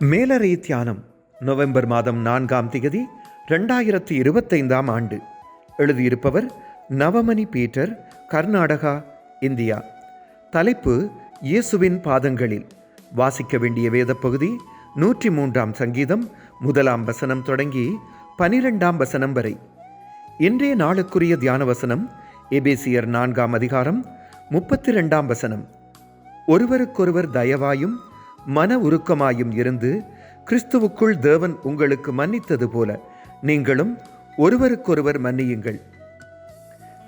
மேலறை தியானம் நவம்பர் மாதம் நான்காம் திகதி ரெண்டாயிரத்தி இருபத்தைந்தாம் ஆண்டு. எழுதியிருப்பவர் நவமணி பீட்டர் கர்நாடகா இந்தியா. தலைப்பு இயேசுவின் பாதங்களில். வாசிக்க வேண்டிய வேத பகுதி நூற்றி மூன்றாம் சங்கீதம் முதலாம் வசனம் தொடங்கி பனிரெண்டாம் வசனம் வரை. இன்றைய நாளுக்குரிய தியான வசனம் எபேசியர் நான்காம் அதிகாரம் முப்பத்தி ரெண்டாம் வசனம். ஒருவருக்கொருவர் தயவாயும் மன உருக்கமாயும் இருந்து கிறிஸ்துவுக்குள் தேவன் உங்களுக்கு மன்னித்தது போல நீங்களும் ஒருவருக்கொருவர் மன்னியுங்கள்.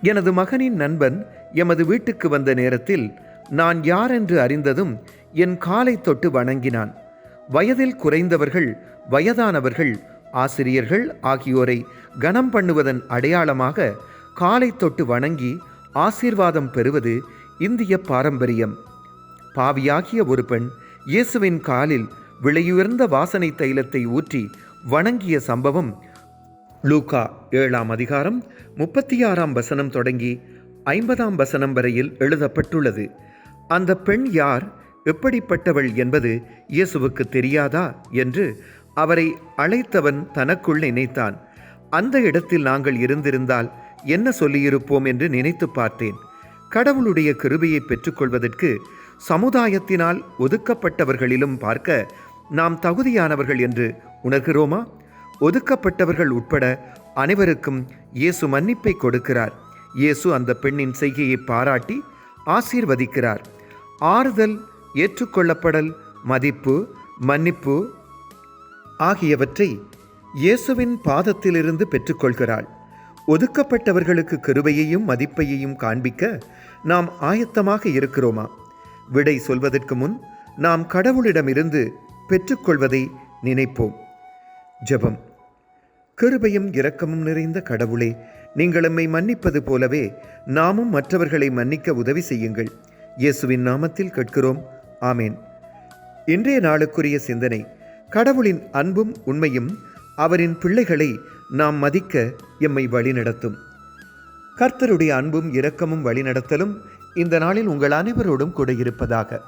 எனது மகனின் நண்பன் எமது வீட்டுக்கு வந்த நேரத்தில் நான் யார் என்று அறிந்ததும் என் காலை தொட்டு வணங்கினான். வயதில் குறைந்தவர்கள் வயதானவர்கள் ஆசிரியர்கள் ஆகியோரை கனம் பண்ணுவதன் அடையாளமாக காலை தொட்டு வணங்கி ஆசீர்வாதம் பெறுவது இந்திய பாரம்பரியம். பாவியாகிய ஒரு பெண் இயேசுவின் காலில் விலையுயர்ந்த வாசனை தைலத்தை ஊற்றி வணங்கிய சம்பவம் லூகா ஏழாம் அதிகாரம் முப்பத்தி ஆறாம் வசனம் தொடங்கி ஐம்பதாம் வசனம் வரையில் எழுதப்பட்டுள்ளது. அந்த பெண் யார் எப்படிப்பட்டவள் என்பது இயேசுவுக்கு தெரியாதா என்று அவரை அழைத்தவன் தனக்குள் நினைத்தான். அந்த இடத்தில் நாங்கள் இருந்திருந்தால் என்ன சொல்லியிருப்போம் என்று நினைத்து பார்த்தேன். கடவுளுடைய கிருபையை பெற்றுக்கொள்வதற்கு சமுதாயத்தினால் ஒதுக்கப்பட்டவர்களிலும் பார்க்க நாம் தகுதியானவர்கள் என்று உணர்கிறோமா? ஒதுக்கப்பட்டவர்கள் உட்பட அனைவருக்கும் இயேசு மன்னிப்பை கொடுக்கிறார். இயேசு அந்த பெண்ணின் செய்கையை பாராட்டி ஆசீர்வதிக்கிறார். ஆறுதல் ஏற்றுக்கொள்ளப்படல் மதிப்பு மன்னிப்பு ஆகியவற்றை இயேசுவின் பாதத்திலிருந்து பெற்றுக்கொள்கிறாள். ஒதுக்கப்பட்டவர்களுக்கு கிருபையையும் மதிப்பையையும் காண்பிக்க நாம் ஆயத்தமாக இருக்கிறோமா? விடை சொல்வதற்கு முன் நாம் கடவுளிடமிருந்து பெற்றுக்கொள்வதை நினைப்போம். ஜெபம். கிருபையும் இரக்கமும் நிறைந்த கடவுளே நீங்கள் எம்மை மன்னிப்பது போலவே நாமும் மற்றவர்களை மன்னிக்க உதவி செய்யுங்கள். இயேசுவின் நாமத்தில் கேட்கிறோம். ஆமேன். இன்றைய நாளுக்குரிய சிந்தனை கடவுளின் அன்பும் உண்மையும் அவரின் பிள்ளைகளை நாம் மதிக்க எம்மை வழிநடத்தும். கர்த்தருடைய அன்பும் இரக்கமும் வழிநடத்தலும் இந்த நாளில் உங்கள் அனைவரோடும் கூட இருப்பதாக.